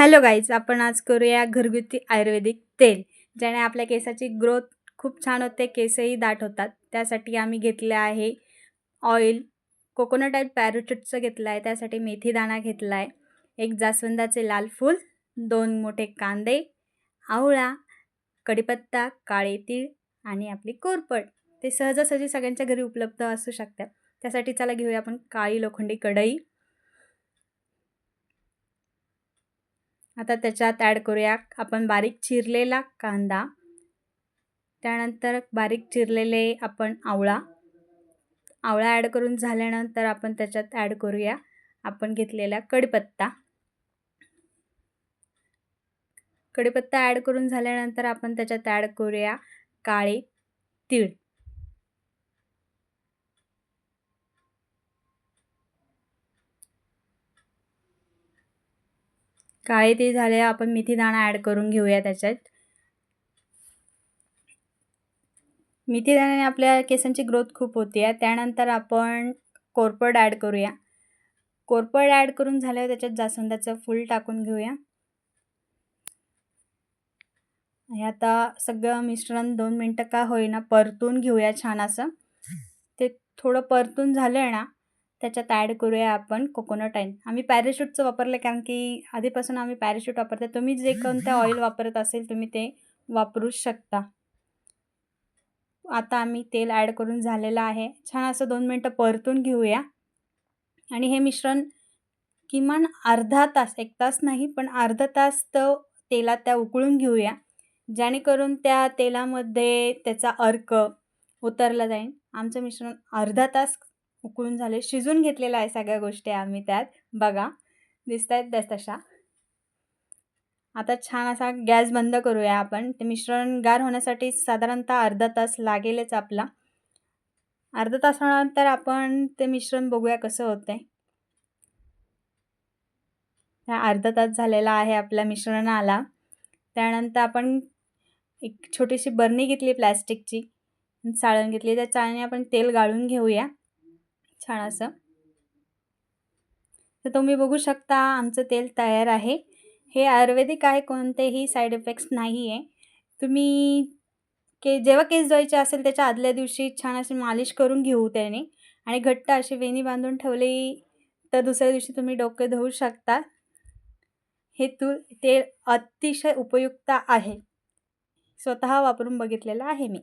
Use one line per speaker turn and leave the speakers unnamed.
Hello guys आपण आज करूया घरगुती आयुर्वेदिक तेल ज्याने आपल्या केसाची ग्रोथ खूप छान होते केसही दाट होतात. त्यासाठी आम्ही घेतले आहे ऑइल कोकोनट ऑइल पॅरोचूटचं घेतलं आहे त्यासाठी मेथी दाणा घेतला आहे एक जास्वंदाचे लाल फूल दोन मोठे कांदे आवळा कढीपत्ता काळे तीळ आणि आपली कोरपट ते सहजासहजी सगळ्यांच्या घरी उपलब्ध असू शकतात. त्यासाठी चला घेऊया आपण काळी लोखंडी कढई. आता त्याच्यात ॲड करूया. आपण बारीक चिरलेला कांदा. त्यानंतर बारीक चिरलेले आपण आवळा. आवळा ॲड करून झाल्यानंतर आपण त्याच्यात ॲड करूया. आपण घेतलेला कडीपत्ता कडीपत्ता ॲड करून झाल्यानंतर आपण त्याच्यात ॲड करूया काळे तीळ. काळे तीळ झाले आपण मेथी दाणा ॲड करून घेऊया त्याच्यात. मेथी दाण्याने आपल्या केसांची ग्रोथ खूप होते आहे त्यानंतर आपण कोरपड ॲड करूया. कोरपड ॲड करून झाल्यावर त्याच्यात जास्वंदाचं फूल टाकून घेऊया. हे आता सगळं मिश्रण दोन मिनटं का होईना परतून घेऊया छान असं. ते थोडं परतून झालं ना त्याच्यात ॲड करूया आपण कोकोनट ऑइल आम्ही पॅरेशूटचं वापरलं कारण की आधीपासून आम्ही पॅरेशूट वापरतो तुम्ही जे कोणतं ऑइल वापरत असेल तुम्ही ते वापरू शकता. आता आम्ही तेल ॲड करून झालेलं आहे. छान असं दोन मिनटं परतून घेऊया. आणि हे मिश्रण किमान अर्धा तास एक तास नाही पण अर्धा तास तर तेलात त्या उकळून घेऊया. जेणेकरून त्या तेलामध्ये त्याचा अर्क उतरला जाईल. आमचं मिश्रण अर्धा तास उकळून झाले. शिजून घेतलेलं आहे सगळ्या गोष्टी आम्ही त्यात. बघा दिसत आहेत त्या तशा. आता छान असा गॅस बंद करूया आपण. ते मिश्रण गार होण्यासाठी साधारणतः अर्धा तास लागेलच आपला. अर्धा तासानंतर आपण ते मिश्रण बघूया कसं होतं आहे अर्धा तास झालेला आहे आपल्या मिश्रणाला त्यानंतर आपण एक छोटीशी बरणी घेतली प्लॅस्टिकची. चाळण घेतली. त्या चाळणी आपण तेल गाळून घेऊया. छान असं. तर तुम्ही बघू शकता आमचं तेल तयार आहे. हे आयुर्वेदिक आहे कोणतेही साईड इफेक्ट्स नाही आहे तुम्ही के जेव्हा केस धुवायचे असेल त्याच्या आदल्या दिवशी छान अशी मालिश करून घेऊ त्याने. आणि घट्ट अशी वेणी बांधून ठेवली तर दुसऱ्या दिवशी तुम्ही डोके धुवू शकता. हे तू तेल अतिशय उपयुक्त आहे. स्वतः वापरून बघितलेलं आहे मी.